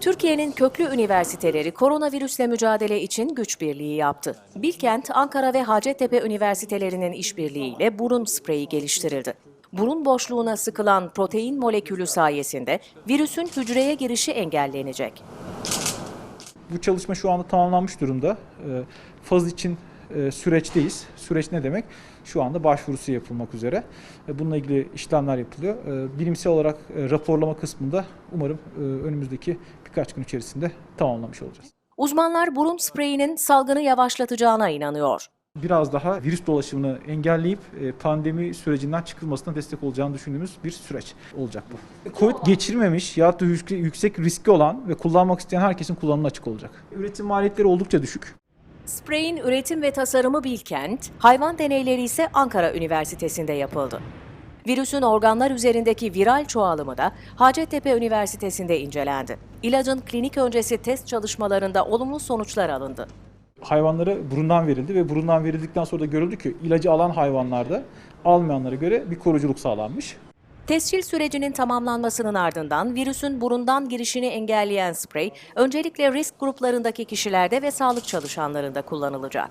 Türkiye'nin köklü üniversiteleri koronavirüsle mücadele için güç birliği yaptı. Bilkent, Ankara ve Hacettepe üniversitelerinin işbirliğiyle burun spreyi geliştirildi. Burun boşluğuna sıkılan protein molekülü sayesinde virüsün hücreye girişi engellenecek. Bu çalışma şu anda tamamlanmış durumda. Ee, Faz için e, süreçteyiz. Süreç ne demek? Şu anda başvurusu yapılmak üzere. E, Bununla ilgili işlemler yapılıyor. E, Bilimsel olarak e, raporlama kısmında umarım e, önümüzdeki birkaç gün içerisinde tamamlamış olacağız. Uzmanlar burun spreyinin salgını yavaşlatacağına inanıyor. Biraz daha virüs dolaşımını engelleyip pandemi sürecinden çıkılmasına destek olacağını düşündüğümüz bir süreç olacak bu. Covid geçirmemiş ya da yüksek- yüksek riski olan ve kullanmak isteyen herkesin kullanımına açık olacak. Üretim maliyetleri oldukça düşük. Spreyin üretim ve tasarımı Bilkent, hayvan deneyleri ise Ankara Üniversitesi'nde yapıldı. Virüsün organlar üzerindeki viral çoğalımı da Hacettepe Üniversitesi'nde incelendi. İlacın klinik öncesi test çalışmalarında olumlu sonuçlar alındı. hayvanlara burundan verildi ve burundan verildikten sonra da görüldü ki ilacı alan hayvanlarda almayanlara göre bir koruculuk sağlanmış. Tescil sürecinin tamamlanmasının ardından virüsün burundan girişini engelleyen sprey öncelikle risk gruplarındaki kişilerde ve sağlık çalışanlarında kullanılacak.